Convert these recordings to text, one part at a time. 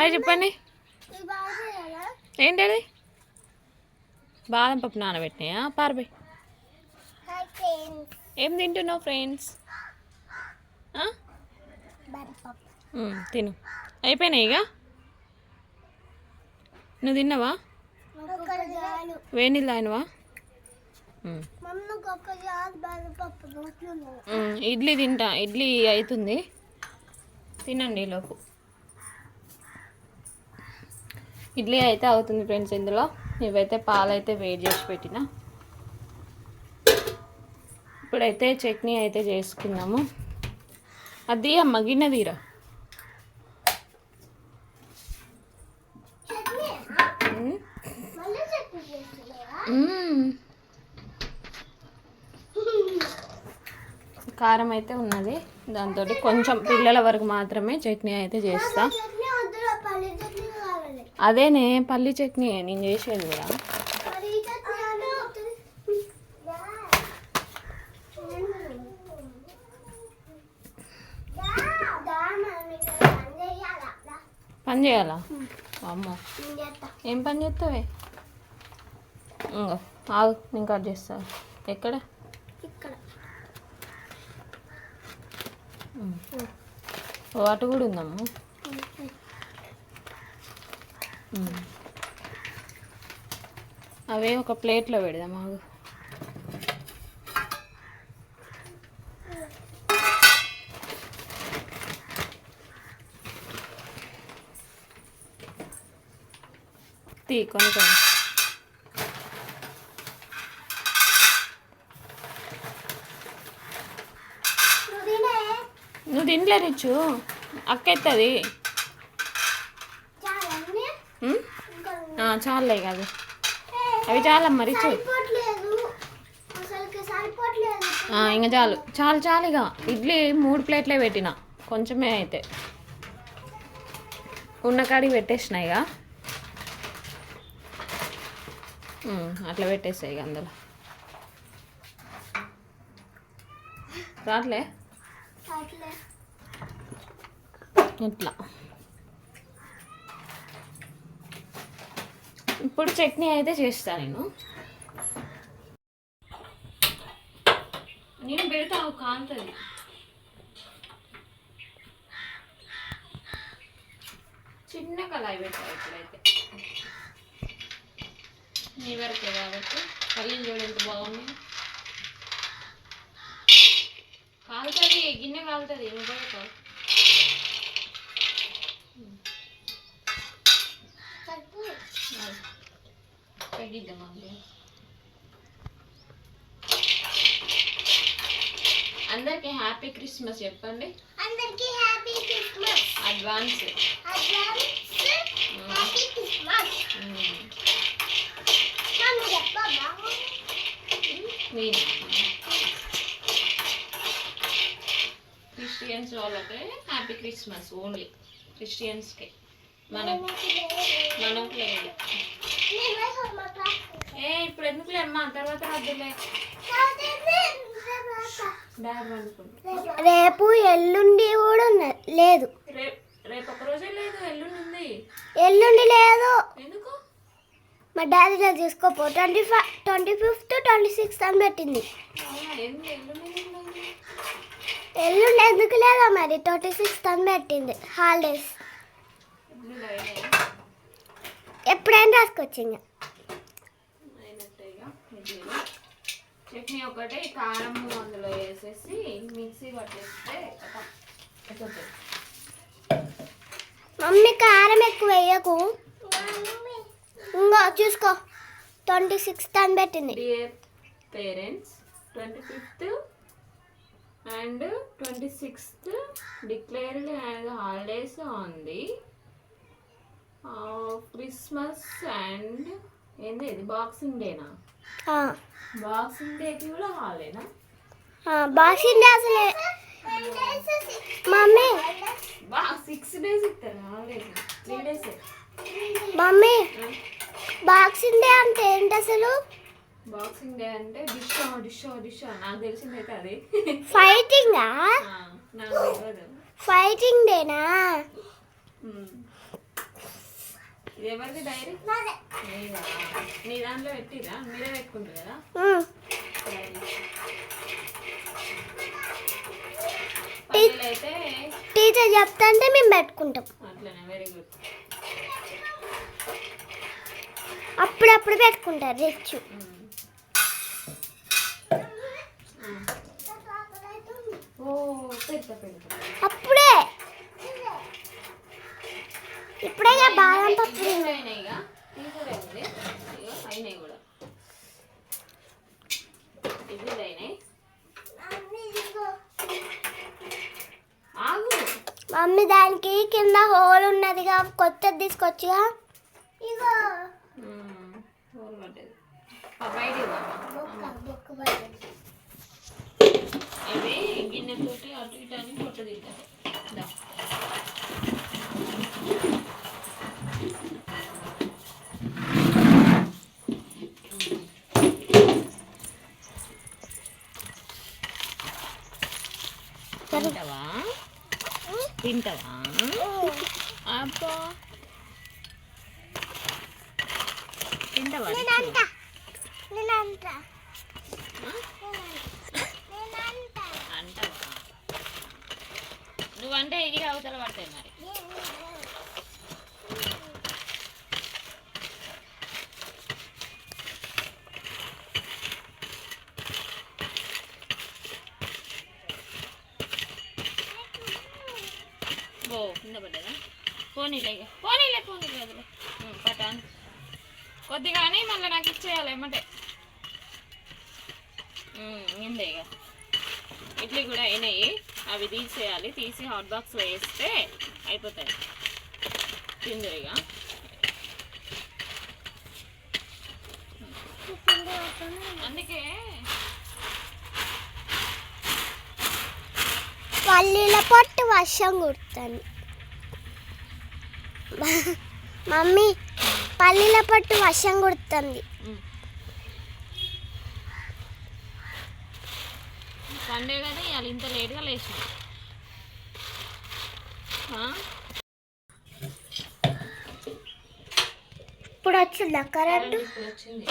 Hi చెప్పండి. ఏంటది బాదం పప్పు నానబెట్టినాయా? పార్బై ఏం తింటున్నావు ఫ్రెండ్స్? తిను. అయిపోయినాయి ఇక? నువ్వు తిన్నావా? వేణిల్ ఆయనవా ఇడ్లీ తింటా. ఇడ్లీ అవుతుంది తినండి లోపు. ఇడ్లీ అయితే అవుతుంది ఫ్రెండ్స్ ఇందులో. ఇవైతే పాలు అయితే వేడి చేసి పెట్టిన. ఇప్పుడైతే చట్నీ అయితే చేసుకుందాము. అది ఉమ్. ఉమ్. కారం అయితే ఉన్నది. దాంతో కొంచెం పిల్లల వరకు మాత్రమే చట్నీ అయితే చేస్తా. అదేనే పల్లి చట్నీ నేను చేసేది కూడా. పని చేయాలా? అమ్మో. ఏం పని చేస్తావే? ఇంకో ఆగు నేను కట్ చేస్తా. ఎక్కడ? ఇక్కడ. ఓ అటు కూడా ఉందమ్మా. అవే ఒక ప్లేట్లో పెడదాం ఆగు. తీ కొన్ని నువ్వు తినే నువ్వు తినలే రిచ్చు అక్క ఎత్తది చాలా అన్నీ ఉమ్? చాలులే కాదు. అవి సరిపోవట్లేదు ఆ, ఇంకా చాలు. చాలు చాలు ఇక. ఇడ్లీ మూడు ప్లేట్లే పెట్టిన. కొంచెమే అయితే. ఉన్న కాడికి పెట్టేసిన ఇక. అట్లా పెట్టేసాయి ఇక అందులో. రాట్లే? ఇట్లా ఇప్పుడు చట్నీ అయితే చేస్తా నేను. నేను పెడతాను కాంతది. చిన్న కళాయి పెట్టా ఇప్పుడైతే. నీ వరకే కాబట్టి. పెట్టిద్దాం అందులో అందరికి హ్యాపీ క్రిస్మస్ చెప్పండి అందరికీ happy Christmas advance advance happy Christmas నన్ను చెప్పబ్బా మీరు క్రిస్టియన్స్ వాళ్ళకి హ్యాపీ క్రిస్మస్ ఓన్లీ క్రిస్టియన్స్కి మనం మనం లేదు ఏ ఇప్పుడు అమ్మా తర్వాత వద్దులే రేపు ఎల్లుండి కూడా ఉన్న- లేదు. రేపు రేపు ఒక రోజే లేదు ఎల్లుండి ఉంది ఎల్లుండి లేదు. ఎందుకు? మా డాడీ ఇలా చూసుకోపో twenty five twenty fifth twenty sixth అని పెట్టింది. అవునా ఎల్లుండి ఎందుకు లేదు? ఎల్లుండి ఎందుకు లేదా మరి? ట్వంటీ సిక్స్త్ అని పెట్టింది హాలిడేస్. ఎల్లుండి? ఎప్పుడైనా అయినట్టే ఇడ్లీలు చట్నీ ఒకటి కారం అందులో వేసేసి మిక్సీ పట్టేస్తే. మమ్మీ కారం ఎక్కువ వేయకు. ఇంకా చూసుకో. ట్వంటీ సిక్స్త్ అని పెట్టింది. Dear parents twenty fifth and twenty sixth declared as holidays on the Christmas and ఏంది ఇది? బాక్సింగ్ డేనా బాక్సింగ్ డేకి కూడా అసలే. మమ్మీ. సిక్స్ డేస్ ఇస్తారు? Holidays three days mummy boxing day అంటే ఏంటి అసలు? బాక్సింగ్ డే అంటే డిష్ డిష్ డిష్ నాకు తెలిసిందైతే అది. ఫైటింగా ఫైటింగ్ డేనా. ఇది ఎవరిది డైరీ? నీ దాంట్లో పెట్టిరా? మీరే పెట్టుకుంటారు కదా? టీచర్ చెప్తాంటే మేము పెట్టుకుంటాం. అట్లనే వెరీ గుడ్ అప్పుడప్పుడు పెట్టుకుంటారు రిచ్ ఓ పెద్ద పెద్ద. అప్పుడే ఇప్పుడే బాదం పప్పు అయినాయి కూడా ఇవి అయినాయి. మమ్మీ దానికి కింద హోల్ ఉన్నదిగా కొత్తది తీసుకొచ్చిగా. ఇగో. హోల్ పడ్డది. ఇవి గిన్నెతోటి అటు ఇటు అని పొట్ట తింటారు దా. తింటావా? అబ్బా. తింటావా నువ్వంటే ఎగిరి అవతల పడతాయి మరి. కింద పడ్డదా పోనీలే ఇక. పోనీలే పోనీలే వదిలే. పటాన్. కొద్దిగానే మళ్ళీ నాకు ఇచ్చేయాలి ఏమంటే. ఇందే ఇక. ఇడ్లీ కూడా అయినాయి. అవి తీసేయాలి తీసి హాట్ బాక్స్లో వేస్తే అయిపోతాయి. తిందు ఇక అందుకే పల్లీల పొట్టు వర్షం కుడుతుంది. మమ్మీ పల్లీల పొట్టు వర్షం కుడుతుంది. సండే కదా ఇవాళ ఇంత లేట్గా లేచిన. ఇప్పుడు వచ్చిందా కరెంటు? వచ్చింది.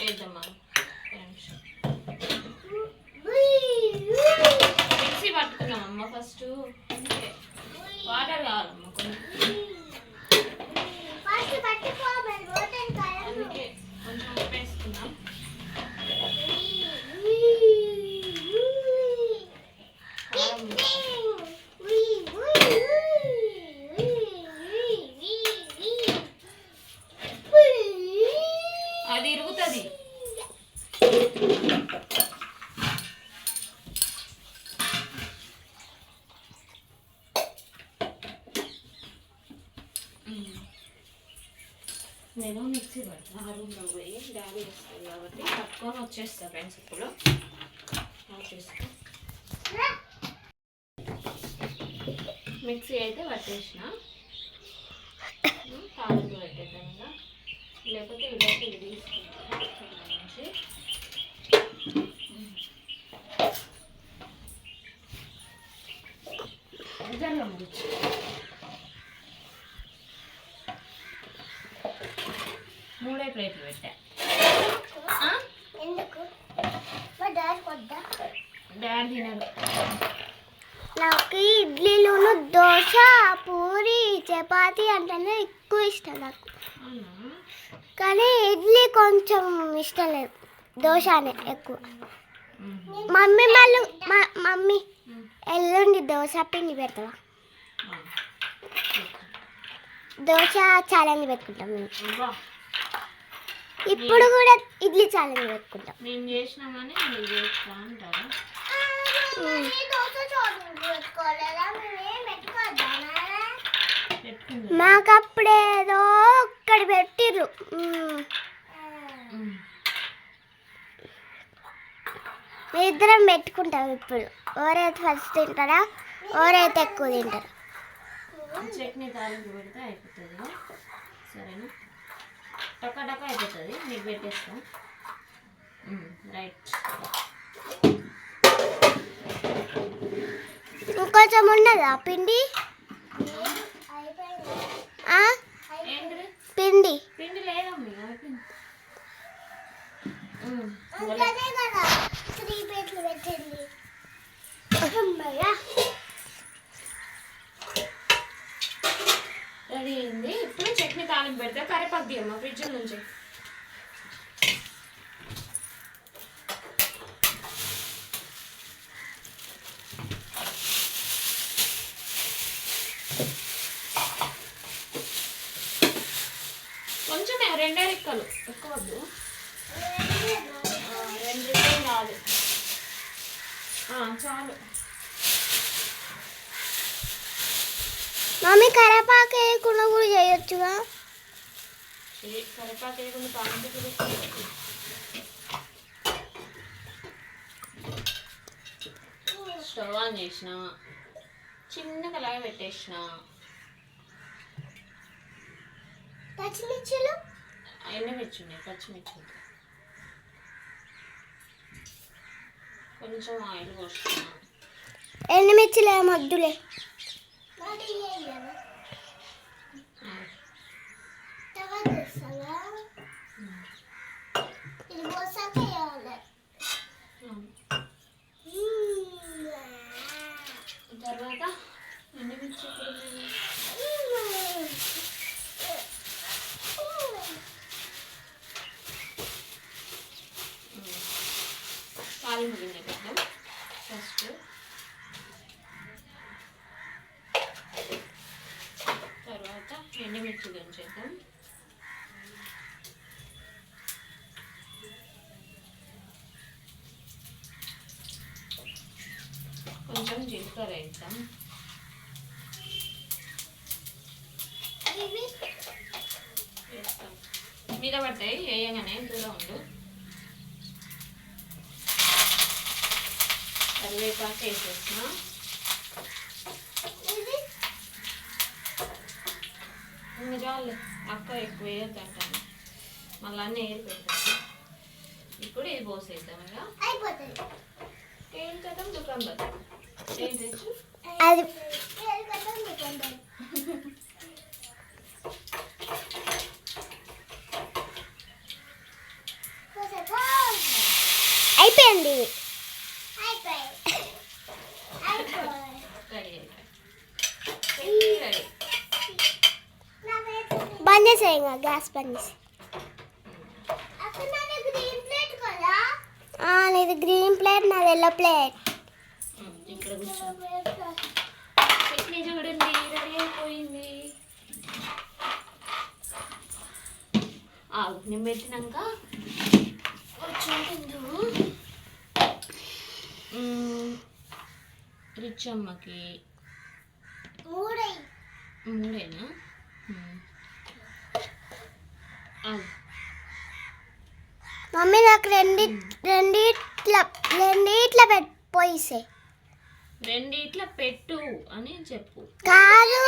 వేద్దామా మిక్సీ పట్టుకున్నామమ్మ ఫస్ట్ వాటర్ కావాలమ్మా అందుకే కొంచెం అది ఇరుగుతుంది నేను మిక్సీ పోయి డాడీ వస్తుంది కాబట్టి పట్టుకొని వచ్చేస్తా ఫ్రెండ్స్ ఇప్పుడు వచ్చేస్తా మిక్సీ అయితే పట్టేసిన. తాళంలో పెట్టేద్దాం లేకపోతే ఇదైతే ఇది తీసుకుంటాను ఇక్కడ నుంచి జల్లం గుచ్చి మూడే ప్లేట్లు పెట్టా ఆ? ఎందుకు మా డాడీ కొద్దా డాడీ తినరు నాకు ఇడ్లీలు దోశ పూరి చపాతి అంటేనే ఎక్కువ ఇష్టం నాకు. కానీ ఇడ్లీ కొంచెం ఇష్టం లేదు. దోశనే ఎక్కువ. మ్మ్. మమ్మీ మళ్ళీ మా- మమ్మీ మ్మ్. ఎల్లుండి దోశ పిండి పెడతావా. దోశ ఛాలెంజ్ పెట్టుకుంటాం మేము. ఇప్పుడు కూడా ఇడ్లీ ఛాలెంజ్ పెట్టుకుంటాం. మీరు చేస్తా అంటారా? మాకు మీ ఇద్దరం పెట్టుకుంటాం ఇప్పుడు ఎవరైతే ఫస్ట్ తింటారా ఎవరైతే ఎక్కువ తింటారు చట్నీ తాలింపు పెడితే అయిపోతుంది సరేనా టక్క టక్క అయిపోతుంది మీకు పెట్టేస్తాం మ్మ్. రైట్ ఇంకొంచెం ఉన్నదా పిండి పిండి పిండి లేదమ్మా అయిపోయింది ఉమ్, అందుకనే కదా త్రీ ప్లేట్లు పెట్టింది అమ్మయ్య. రెడీ అయింది ఇప్పుడు చట్నీ తాలింపు పెడితే కరివేపాకు తీయమ్మా ఫ్రిడ్జ్ నుంచి కొంచెమే రెండే రెక్కలు ఎక్కువ వద్దు. రెండు రెక్కలు చాలు. మమ్మీ కరేపాకు వేయకుండా కూడా చేయొచ్చుగా? ఇది కరివేపాకు వేయకుండా చూపిస్తుంది స్టవ్ ఆన్ చేసిన. చిన్న కలాయి పెట్టేసిన. పచ్చిమిర్చిలు? ఎండుమిర్చి ఉన్నాయి పచ్చిమిర్చి ఉంది. కొంచెం ఆయిల్ పోస్తున్నా ఎండుమిర్చిలు ఏమొద్దులే ఇది పోసాక వేయాలి తర్వాత కొంచెం వేస్తాం మీద పడతాయి వేయగానే దూరం ఉండు. కరివేపాకు వేసేస్తున్నా ఇంకా చాలు అక్క ఎక్కువ వేయద్దు అంటాను మళ్ళీ అన్నీ వేరు పెడతాను. ఇప్పుడు ఇది పోసేద్దాం ఇక. అయిపోతుంది ఏం చేద్దాం దుకాణం బద్దాం ఏం తెచ్చు అది అయిపోయింది రెడీ అయిపోయి రెడీ బంద్ చేసేయి ఇంకా గ్యాస్ బంద్ చేసి ఎల్లో ప్లేట్ ఇక్కడ చట్నీ చూడండి రెడీ అయిపోయింది ఆగు నేను పెట్టినాక కూర్చుంటుందు రిచ్ అమ్మకి. మూడేనా? మమ్మీ నాకు రెండి రెండిట్ల రెండిట్ల పెట్టి పోయిసే. రెండిట్ల పెట్టు అని చెప్పు. కాదు.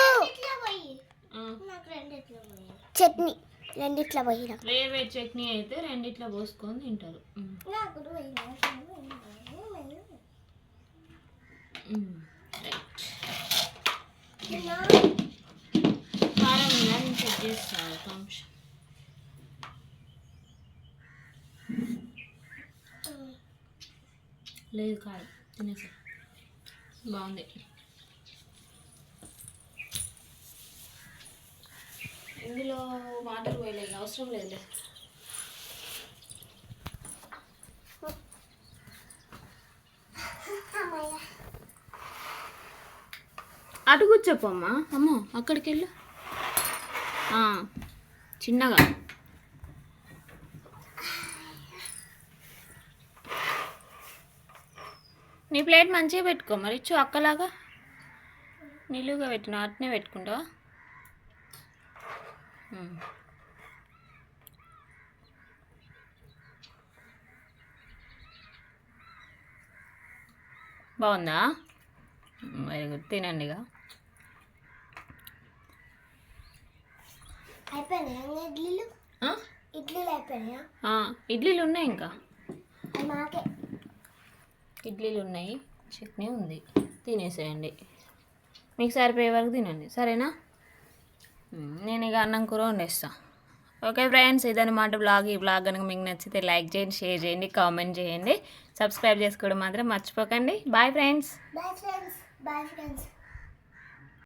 ఆ, చట్నీ రెండిట్ల పోయిన వేవే చట్నీ అయితే రెండిట్ల పోసుకొని తింటారు. కారం చెక్ చేస్తాను ఒక నిమిషం లేదు కారం తినేసా. బాగుంది. ఇందులో వాటర్ పోయలేదు అవసరం లేదులే. అటు కూర్చోపమ్మా అమ్మో. అక్కడికి వెళ్ళు ఆ, చిన్నగా. నీ ప్లేట్ మంచిగా పెట్టుకో మరి. ఇచ్చు అక్కలాగా నిలువుగా పెట్టిన అట్నే పెట్టుకుంటావా? ఉమ్. బాగుందా? గుడ్ తినండి ఇక. ఇడ్లీలు. ఉన్నాయి ఇంకా. ఇడ్లీలు ఉన్నాయి చట్నీ ఉంది. తినేసేయండి. మీకు సరిపోయే వరకు తినండి. సరేనా? నేను ఇక అన్నం కూర వండేస్తా. ఓకే ఫ్రెండ్స్ ఇదన్నమాట బ్లాగ్. ఈ బ్లాగ్ కనుక మీకు నచ్చితే లైక్ చేయండి షేర్ చేయండి కామెంట్ చేయండి. సబ్స్క్రైబ్ చేసుకోవడం మాత్రం మర్చిపోకండి. Bye friends. Bye friends. Bye friends.